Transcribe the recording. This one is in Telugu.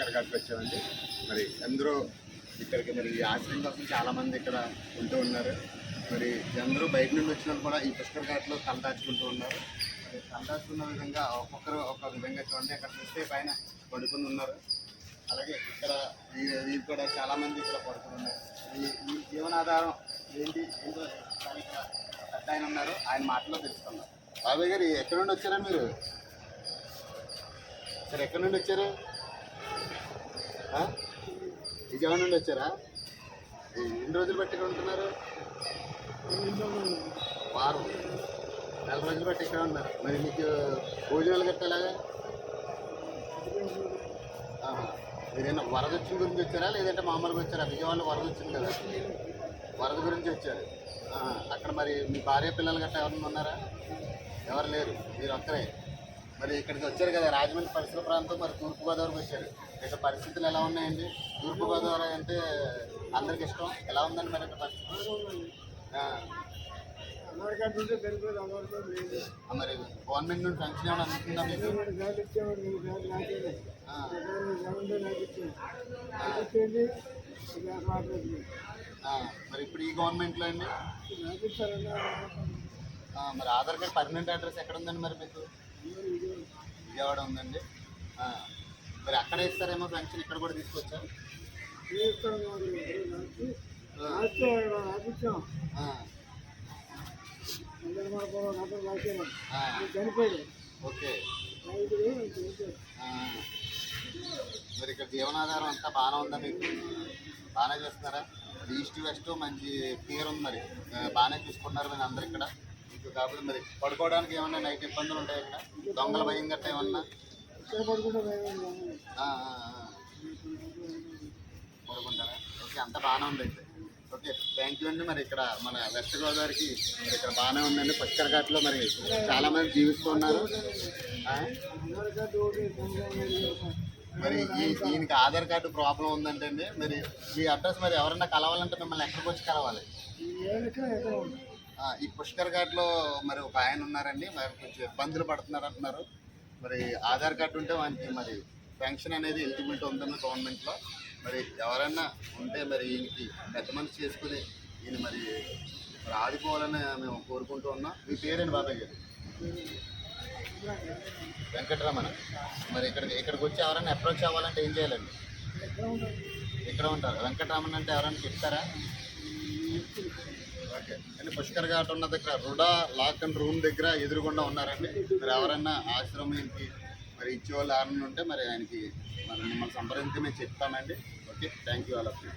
పుష్కర్ వచ్చామండి. మరి అందరూ ఇక్కడికి మరి ఈ ఆశ్రమం కోసం చాలామంది ఇక్కడ ఉంటూ ఉన్నారు. మరి అందరూ బయట నుండి వచ్చిన కూడా ఈ పుష్కర్ ఘాట్లో తలదాచుకుంటూ ఉన్నారు. మరి తలదాచుకున్న విధంగా ఒక్కొక్కరు ఒక్కొక్క విధంగా చూడండి అక్కడ చూస్తే పైన పడుకుని ఉన్నారు. అలాగే ఇక్కడ వీ- వీరు కూడా చాలామంది ఇక్కడ పడుకుని ఉన్నారు. ఈ ఈ జీవనాధారం ఏంటి? ఏంటో పెద్ద ఆయన ఉన్నారు. ఆయన మాటలో తెలుసుకున్నారు బాబాయ్ గారు ఎక్కడ నుండి వచ్చారా మీరు? సార్ ఎక్కడి నుండి వచ్చారు? విజయవాడ నుండి వచ్చారా? ఎన్ని రోజులు బట్టి ఇక్కడ ఉంటున్నారు? వారం. నెల రోజులు బట్టి ఇక్కడ ఉన్నారు. మరి మీకు భోజనాలు కట్టేలాగా? ఎలాగా వరద వచ్చిన గురించి వచ్చారా? లేదంటే మామూలుగా వచ్చారా? విజయవాడలో వరద వచ్చింది కదా. వరద గురించి వచ్చారు. అక్కడ మరి మీ భార్య పిల్లలు గట్టా ఎవరన్నా ఉన్నారా? ఎవరు లేరు. మీరు ఒక్కరే. మరి ఇక్కడికి వచ్చారు కదా రాజమండ్రి పరిసర ప్రాంతం మరి తూర్పుగోదావరికి వచ్చారు. ఇక్కడ పరిస్థితులు ఎలా ఉన్నాయండి? తూర్పుగోదావరి అంటే అందరికి ఇష్టం. ఎలా ఉందండి మరి ఇక్కడ పరిస్థితి? మరి గవర్నమెంట్ నుండి ఫంక్షన్ ఏమైనా అందుతుందా మీకు? మరి నాకు మరి ఇప్పుడు ఈ గవర్నమెంట్లో అండి? నాకు మరి ఆధార్ కార్డ్ పర్మనెంట్ అడ్రస్ ఎక్కడ ఉందండి మరి మీకు? విజయవాడ ఉందండి. మరి అక్కడ ఇస్తారేమో ఫంక్షన్ ఇక్కడ కూడా తీసుకొచ్చా? చనిపోయాడు ఓకే. మరి ఇక్కడ జీవనాధారం అంతా బాగానే ఉందా మీకు? బాగానే చేస్తున్నారా? ఈస్ట్ వెస్ట్ మంచి పేరు ఉంది మరి బాగానే చూసుకుంటున్నారు మీరు అందరు ఇక్కడ. కాకపోతే మరి పడుకోవడానికి ఏమన్నా నైట్ ఇబ్బందులు ఉంటాయి ఇక్కడ? దొంగల భయం గట్ట ఏమన్నా. పడుకుంటారా? ఓకే అంత బాగానే ఉంది అయితే. ఓకే థ్యాంక్ యూ అండి మరి ఇక్కడ మన వెస్ట్ గోదావరికి మరి ఇక్కడ బాగానే ఉందండి. పుష్కర్ ఘాట్లో మరి చాలా మంది జీవిస్తున్నారు మరి ఈ దీనికి ఆధార్ కార్డు ప్రాబ్లం ఉందంటే అండి మరి మీ అడ్రస్ మరి ఎవరన్నా కలవాలంటే మిమ్మల్ని ఎక్కడికి వచ్చి కలవాలి ఈ పుష్కర్ ఘాట్లో మరి ఒక ఆయన ఉన్నారండి మరి కొంచెం ఇబ్బందులు పడుతున్నారు అంటున్నారు. మరి ఆధార్ కార్డు ఉంటే వానికి మరి పెన్షన్ అనేది ఎలిజిబిలిటీ ఉందన్న గవర్నమెంట్లో. మరి ఎవరైనా ఉంటే మరి ఈయనకి పెద్ద మనిషి చేసుకుని ఈయన మరి మరి ఆదుకోవాలని మేము కోరుకుంటూ ఉన్నాం. మీ పేరేంటి బాబాయ్ గారు? వెంకటరమణ. మరి ఇక్కడికి ఇక్కడికి వచ్చి ఎవరైనా అప్రోచ్ అవ్వాలంటే ఏం చేయాలండి? ఇక్కడ ఉంటారు. వెంకటరమణ అంటే ఎవరైనా చెప్తారా? ఓకే. అండి పుష్కర్ ఘాట్ ఉన్న దగ్గర రుడా లాక్ అండ్ రూమ్ దగ్గర ఎదురుగుండా ఉన్నారండి. మరి ఎవరైనా ఆశ్రమానికి మరి ఇచ్చేవాళ్ళు ఎవరైనా ఉంటే మరి ఆయనకి మరి మిమ్మల్ని సంప్రదించి మేము చెప్తామండి. Okay. Thank you all of you.